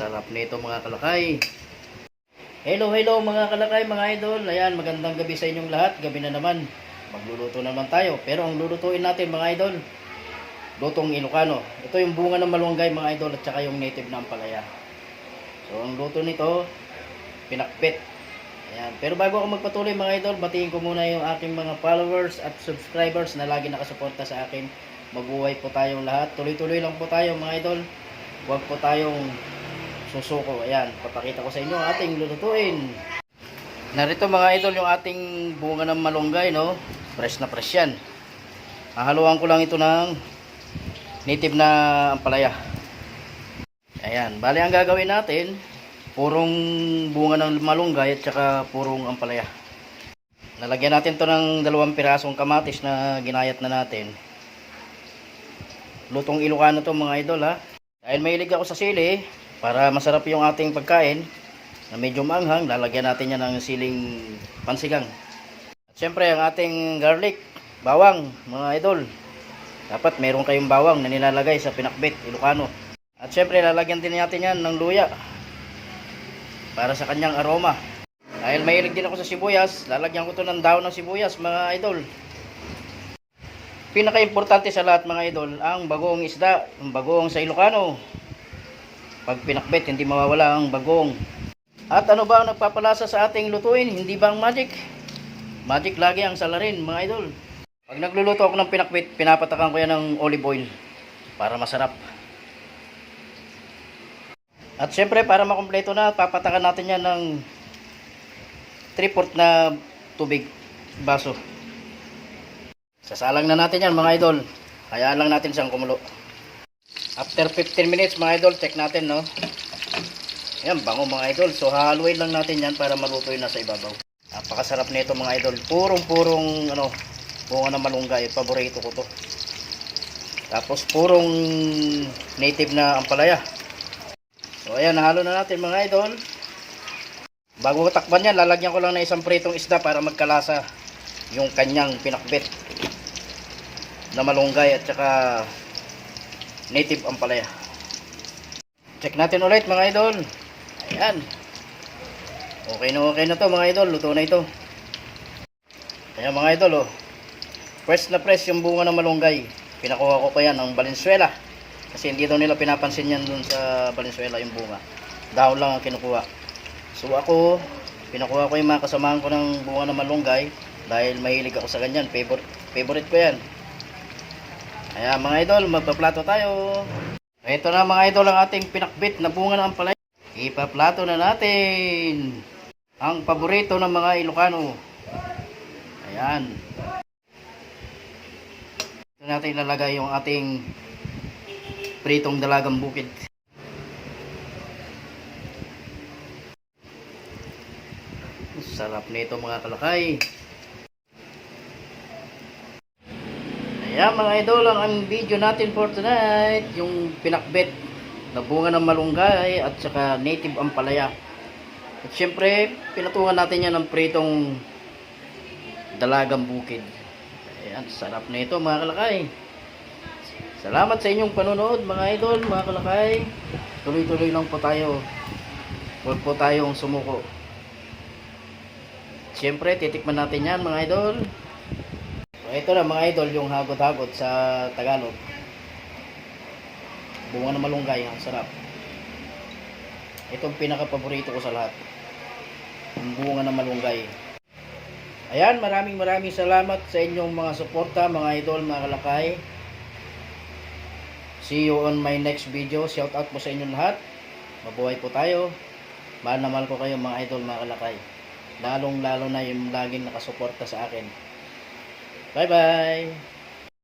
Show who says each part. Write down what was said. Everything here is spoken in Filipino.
Speaker 1: sarap nito mga kalakay. Hello, hello mga kalakay, mga idol. Ayan, magandang gabi sa inyong lahat. Gabi na naman. Magluluto naman tayo. Pero ang lulutuin natin mga idol, lutong Ilocano. Ito yung bunga ng malunggay mga idol at saka yung native na ampalaya. So ang luto nito, pinakpit. Ayan. Pero bago ako magpatuloy mga idol, batiin ko muna yung aking mga followers at subscribers na lagi nakasuporta sa akin. Mabuhay po tayong lahat. Tuloy-tuloy lang po tayo mga idol. Huwag po tayong susuko. Ayan, papakita ko sa inyo ating lulutuin. Narito mga idol yung ating bunga ng malunggay, no? Fresh na fresh yan. Hahaluan ko lang ito ng native na ampalaya. Ayan, bali ang gagawin natin, purong bunga ng malunggay at saka purong ampalaya. Lalagyan natin to ng dalawang pirasong kamatis na ginayat na natin. Lutong Ilocano to mga idol ha. Dahil mahilig ako sa sili, para masarap yung ating pagkain, na medyo maanghang, lalagyan natin yan ng siling pansigang. At syempre, ang ating garlic, bawang, mga idol. Dapat meron kayong bawang na nilalagay sa pinakbit, Ilocano. At syempre, lalagyan din natin yan ng luya para sa kanyang aroma. Dahil mahilig din ako sa sibuyas, lalagyan ko to ng daon ng sibuyas, mga idol. Pinaka-importante sa lahat mga idol, ang bagong isda, ang bagong sa Ilocano. Pag pinakbit, hindi mawawala ang bagong. At ano ba ang nagpapalasa sa ating lutuin? Hindi ba ang magic? Magic lagi ang salarin mga idol. Pag nagluluto ako ng pinakbit, pinapatakan ko yan ng olive oil para masarap. At syempre para makumpleto na, papatakan natin yan ng 3-4 na tubig baso. Sasalang na natin yan mga idol. Hayaan lang natin siyang kumulo. After 15 minutes mga idol, check natin no. Yan, bango mga idol. So hahaluin lang natin yan para maluto yun na sa ibabaw. Napakasarap nito mga idol. Purong-purong ano, bunga ng malunggay. Paborito ko to. Tapos purong native na ampalaya. So ayan, nahalo na natin mga idol. Bago takpan yan, lalagyan ko lang ng isang pritong isda para magkalasa yung kanyang pinakbit na malunggay at saka native ampalaya. Check natin ulit mga idol. Ayan. Okay na okay na to mga idol. Luto na ito. Ayan mga idol oh. Fresh na fresh yung bunga ng malunggay. Pinakuha ko pa yan ng Valenzuela. Kasi hindi daw nila pinapansin yan dun sa Valenzuela yung bunga. Dahon lang ang kinukuha. So ako, pinakuha ko yung mga kasamahan ko ng bunga ng malunggay. Dahil mahilig ako sa ganyan. Favorite, favorite ko yan. Ayan mga idol, magpaplato tayo. Ito na mga idol ang ating pinakbit na bunga ng ampalaya. Ipaplato na natin ang paborito ng mga Ilocano. Ayan. Ito natin ilalagay yung ating pritong dalagang bukid. Sarap nito mga kalakay. Ayan mga idol, ang, ang video natin for tonight, yung pinakbet na bunga ng malunggay at saka native ampalaya. At syempre, pinatungan natin yan ng pritong dalagang bukid. Ayan, sarap na ito mga kalakay. Salamat sa inyong panonood mga idol, mga kalakay. Tuloy-tuloy lang po tayo. Huwag po tayong sumuko. Siyempre, titikman natin yan mga idol. So, ito na mga idol, yung hagod-hagod sa Tagalog. Bunga ng malunggay, ang sarap. Ito ang pinaka-paborito ko sa lahat. Yung bunga ng malunggay. Ayan, maraming maraming salamat sa inyong mga suporta, mga idol, mga kalakay. See you on my next video. Shout out po sa inyong lahat. Mabuhay po tayo. Mahal na mahal ko kayo mga idol, mga kalakay. Lalong lalo na yung laging nakasuporta sa akin. Bye bye!